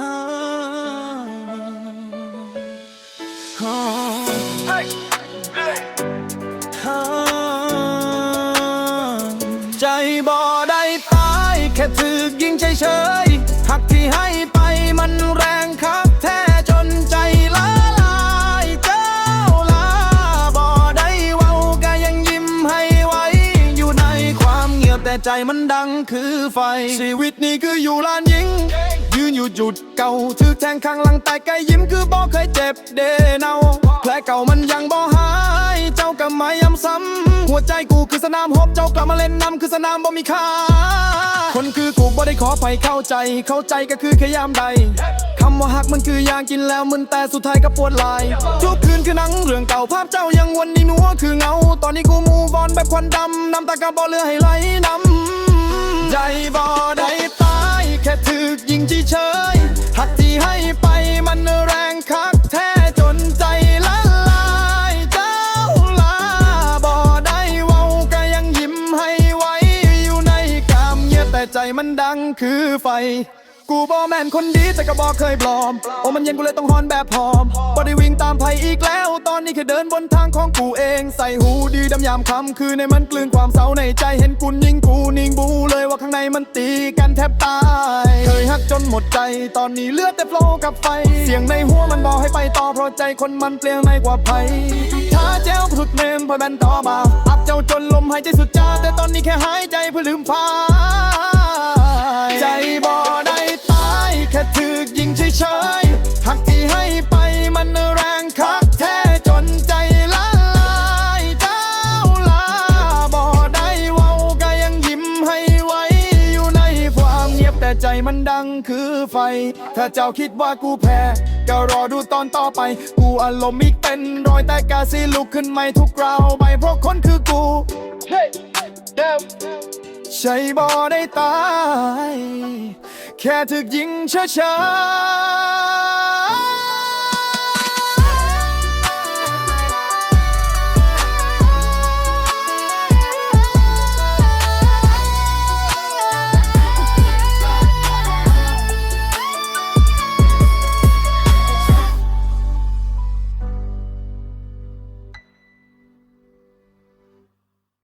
ใจบ่ได้ตาย แค่ถึกยิงเฉยๆหักที่ให้ไปมันแรงคักแท้จนใจละลายเจ้าลาบ่ได้เว้าก็ยังยิ้มให้ไว้ อยู่ในความเงียบแต่ใจมันดังคือไฟ ชีวิตนี้คืออยู่ลานยิง ยืนอยู่จุดเก่าถือแทงข้างหลังแต่ไกยิ้มคือบ่เคยเจ็บเดเนาแผลเก่ามันยังบ่หายเจ้าก็มาย้ำซ้ำหัวใจกูคือสนามรบเจ้ากลับมาเล่นน้ำคือสนามบ่มีค่าคนคือกูบ่ได้ขอไปเข้าใจ เข้าใจก็คือแค่ยามใดคำว่าหักมันคือยางกินแล้วมึนแต่สุดท้ายก็ปวดลายทุกคืนคือหนังเรื่องเก่าภาพเจ้ายังวนนี่นัวคือเงา ตอนนี้กูมูบอลแบบควันดำน้ำตากระบ่เหลือให้ไหลน้ำใจบ่ได้ ถึกยิงเฉยๆหักที่ให้ไปมันแรงคักแท้จนใจละลายเจ้าลาบ่ได้เว้าก็ยังยิ้มให้ไว้อยู่ในกามเงียบแต่ใจมันดังคือไฟกูบอแมนคนดีแต่ก็บอกเคยปลอม โอ้มันเย็นกูเลยต้องฮอนแบบพร้อมบ่ได้วิ่งตามไผอีกแล้ว ตอนนี้แค่เดินบนทางของกูเอง ใส่หูดีดำยามคำคือในมันกลืนความเศร้าในใจเห็นกูยิงกูนิ่งบูเลยว่าข้างในมันตีกันแทบตาย หมดใจ ตอนนี้เลือดแต่โฟล์กับไฟ เสียงในหัวมันบอกให้ไปต่อเพราะใจคนมันเปลี่ยนไม่กว่าไผถ้าเจ้าผุดเนมพอแบนต่อมาอับเจ้าจนลมหายใจสุดจ้าแต่ตอนนี้แค่หายใจเพื่อลืมพายใจ ใจมันดังคือไฟ ถ้าเจ้าคิดว่ากูแพ้ ก็รอดูตอนต่อไป กูอารมณ์อีกเป็นรอยแต่กาซีลุกขึ้นไม่ทุกราวไปเพราะคนคือกู ใช่บ่ได้ตาย แค่ถึกยิงเฉย